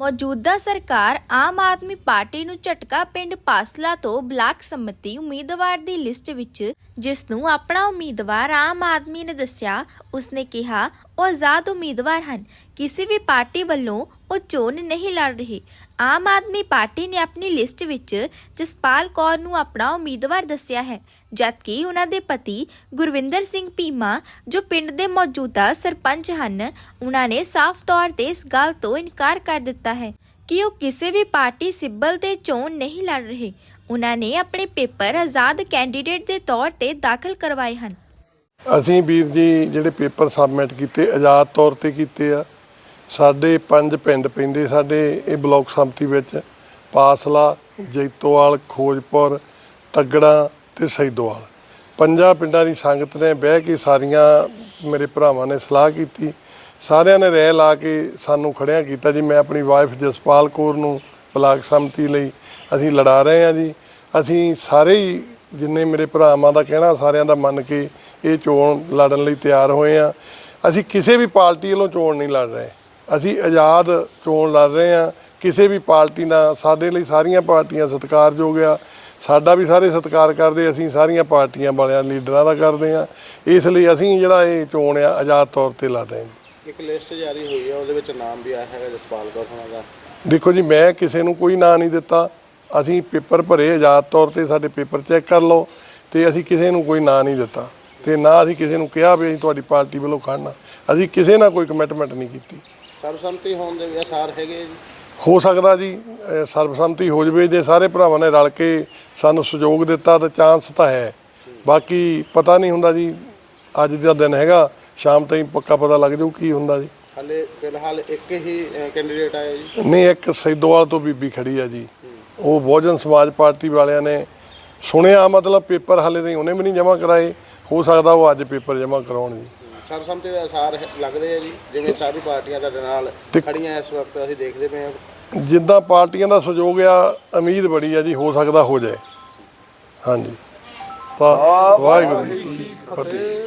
ਮੌਜੂਦਾ ਸਰਕਾਰ ਆਮ ਆਦਮੀ ਪਾਰਟੀ ਨੂੰ ਝਟਕਾ ਪਿੰਡ ਪਾਸਲਾ ਤੋਂ ਬਲਾਕ ਸੰਮਤੀ ਉਮੀਦਵਾਰ ਦੀ ਲਿਸਟ ਵਿੱਚ, ਜਿਸ ਨੂੰ ਆਪਣਾ ਉਮੀਦਵਾਰ ਆਮ ਆਦਮੀ ਨੇ ਦੱਸਿਆ, ਉਸਨੇ ਕਿਹਾ ਉਹ ਆਜ਼ਾਦ ਉਮੀਦਵਾਰ ਹਨ। ਕਿਸੇ ਵੀ ਪਾਰਟੀ ਵੱਲੋਂ ਉਹ ਚੋਣ ਨਹੀਂ ਲੜ ਰਹੇ। ਆਮ ਆਦਮੀ ਪਾਰਟੀ ਨੇ ਆਪਣੀ ਲਿਸਟ ਵਿੱਚ ਜਸਪਾਲ ਕੌਰ ਨੂੰ ਆਪਣਾ ਉਮੀਦਵਾਰ ਦੱਸਿਆ ਹੈ, ਜਦਕਿ ਉਹਨਾਂ ਦੇ ਪਤੀ ਗੁਰਵਿੰਦਰ ਸਿੰਘ ਭੀਮਾ, ਜੋ ਪਿੰਡ ਦੇ ਮੌਜੂਦਾ ਸਰਪੰਚ ਹਨ, ਉਹਨਾਂ ਨੇ ਸਾਫ਼ ਤੌਰ ਤੇ ਇਸ ਗੱਲ ਤੋਂ ਇਨਕਾਰ ਕਰ ਦਿੱਤਾ ਹੈ ਕਿ ਉਹ ਕਿਸੇ ਵੀ ਪਾਰਟੀ ਸਿੱਬਲ ਤੇ ਚੋਣ ਨਹੀਂ ਲੜ ਰਹੇ। ਉਹਨਾਂ ਨੇ ਆਪਣੇ ਪੇਪਰ ਆਜ਼ਾਦ ਕੈਂਡੀਡੇਟ ਦੇ ਤੌਰ ਤੇ ਦਾਖਲ ਕਰਵਾਏ ਹਨ। ਅਸੀਂ ਵੀਰ ਜੀ ਜਿਹੜੇ ਪੇਪਰ ਸਬਮਿਟ ਕੀਤੇ, ਆਜ਼ਾਦ ਤੌਰ ਤੇ ਕੀਤੇ ਆ, ਸਾਡੇ ਪੰਜ ਪਿੰਡ ਪੈਂਦੇ ਸਾਡੇ, ਇਹ ਬਲਾਕ ਸੰਮਤੀ ਵਿੱਚ, ਪਾਸਲਾ, ਜੈਤੋਵਾਲ, ਖੋਜਪੁਰ, ਤਗੜਾ ਤੇ ਸੈਦੋਵਾਲ ਪੰਜਾਂ ਪਿੰਡਾਂ ਦੀ ਸੰਗਤ ਨੇ ਬਹਿ ਕੇ ਸਾਰੀਆਂ ਮੇਰੇ ਭਰਾਵਾਂ ਨੇ ਸਲਾਹ ਕੀਤੀ। ਸਾਰਿਆਂ ਨੇ ਰਹਿ ਲਾ ਕੇ ਸਾਨੂੰ ਖੜਿਆ ਕੀਤਾ ਜੀ, ਮੈਂ ਆਪਣੀ ਵਾਈਫ ਜਸਪਾਲ ਕੌਰ ਨੂੰ ਬਲਾਕ ਸੰਮਤੀ ਲਈ ਅਸੀਂ ਲੜਾ ਰਹੇ ਹਾਂ ਜੀ। ਅਸੀਂ ਸਾਰੇ ਹੀ ਜਿੰਨੇ ਮੇਰੇ ਭਰਾਵਾਂ ਦਾ ਕਹਿਣਾ, ਸਾਰਿਆਂ ਦਾ ਮੰਨ ਕੇ ਇਹ ਚੋਣ ਲੜਨ ਲਈ ਤਿਆਰ ਹੋਏ ਆ। ਅਸੀਂ ਕਿਸੇ ਵੀ ਪਾਰਟੀ ਵੱਲੋਂ ਚੋਣ ਨਹੀਂ ਲੜ ਰਹੇ। ਅਸੀਂ ਆਜ਼ਾਦ ਚੋਣ ਲੜ ਰਹੇ ਆ। ਕਿਸੇ ਵੀ ਪਾਰਟੀ ਨਾਲ ਸਾਡੇ ਲਈ ਸਾਰੀਆਂ ਪਾਰਟੀਆਂ ਸਤਿਕਾਰਯੋਗ ਆ। ਸਾਡਾ ਵੀ ਸਾਰੇ ਸਤਿਕਾਰ ਕਰਦੇ ਅਸੀਂ ਸਾਰੀਆਂ ਪਾਰਟੀਆਂ ਵਾਲਿਆਂ ਲੀਡਰਾਂ ਦਾ ਕਰਦੇ ਆ। ਇਸ ਲਈ ਅਸੀਂ ਜਿਹੜਾ ਇਹ ਚੋਣ ਆ ਆਜ਼ਾਦ ਤੌਰ ਤੇ ਲੜ ਰਹੇ ਹਾਂ ਇੱਕ ਲਿਸਟ ਜਾਰੀ ਹੋਈ ਹੈ ਉਹਦੇ ਵਿੱਚ ਨਾਮ ਵੀ ਆਇਆ ਹੈਗਾ ਜਸਪਾਲ ਕੌਰ ਹੋਣਾ ਦਾ। ਦੇਖੋ ਜੀ ਮੈਂ ਕਿਸੇ ਨੂੰ ਕੋਈ ਨਾਂ ਨਹੀਂ ਦਿੱਤਾ। ਅਸੀਂ ਪੇਪਰ ਭਰੇ ਆਜ਼ਾਦ ਤੌਰ ਤੇ ਸਾਡੇ ਪੇਪਰ ਚੈੱਕ ਕਰ ਲਓ ਤੇ ਅਸੀਂ ਕਿਸੇ ਨੂੰ ਕੋਈ ਨਾਂ ਨਹੀਂ ਦਿੱਤਾ। ਤੇ ਨਾ ਅਸੀਂ ਕਿਸੇ ਨੂੰ ਕਿਹਾ ਵੀ ਅਸੀਂ ਤੁਹਾਡੀ ਪਾਰਟੀ ਵੱਲੋਂ ਖੜਨਾ। ਅਸੀਂ ਕਿਸੇ ਨਾਲ ਕੋਈ ਕਮਿਟਮੈਂਟ ਨਹੀਂ ਕੀਤੀ। ਸਰਬਸੰਮਤੀ ਹੋਣ ਦੇ ਵੀ ਆਸਾਰ ਹੈਗੇ ਜੀ। ਹੋ ਸਕਦਾ ਜੀ ਸਰਬਸੰਮਤੀ ਹੋ ਜਵੇ ਜੇ ਸਾਰੇ ਭਰਾਵਾਂ ਨੇ ਰਲ ਕੇ ਸਾਨੂੰ ਸਹਿਯੋਗ ਦਿੱਤਾ ਤਾਂ ਚਾਂਸ ਤਾਂ ਹੈ। ਬਾਕੀ ਪਤਾ ਨਹੀਂ ਹੁੰਦਾ ਜੀ ਅੱਜ ਦਾ ਦਿਨ ਹੈਗਾ ਸ਼ਾਮ ਤਾਈਂ ਪੱਕਾ ਪਤਾ ਲੱਗ ਜਾਊ ਕੀ ਹੁੰਦਾ ਜੀ। ਹਾਲੇ ਫਿਲਹਾਲ ਇੱਕ ਹੀ ਕੈਂਡੀਡੇਟ ਆਇਆ ਜੀ। ਨਹੀਂ ਇੱਕ ਸੈਦੋਵਾਲ ਤੋਂ ਬੀਬੀ ਖੜੀ ਆ ਜੀ। ਉਹ ਬਹੁਜਨ ਸਮਾਜ ਪਾਰਟੀ ਵਾਲਿਆਂ ਨੇ ਸੁਣਿਆ ਮਤਲਬ ਪੇਪਰ ਹਾਲੇ ਨਹੀਂ ਉਹਨੇ ਵੀ ਨਹੀਂ ਜਮ੍ਹਾਂ ਕਰਾਏ। ਹੋ ਸਕਦਾ ਉਹ ਅੱਜ ਪੇਪਰ ਜਮ੍ਹਾਂ ਕਰਾਉਣ ਜੀ। ਸਰਬਸੰਮਤੀ ਦੇ ਆਸਾਰ ਹੈ- ਲੱਗਦੇ ਆ ਜੀ ਜਿਵੇਂ ਸਾਰੀ ਪਾਰਟੀਆਂ ਤੁਹਾਡੇ ਨਾਲ ਖੜੀਆਂ ਇਸ ਵਕਤ ਅਸੀਂ ਦੇਖਦੇ ਪਏ ਜਿੱਦਾਂ ਪਾਰਟੀਆਂ ਦਾ ਸਹਿਯੋਗ ਆ ਉਮੀਦ ਬੜੀ ਆ ਜੀ ਹੋ ਸਕਦਾ ਹੋ ਜਾਏ। ਹਾਂਜੀ। ਤਾਂ ਵਾਹਿਗੁਰੂ ਜੀ ਫਤਿਹ।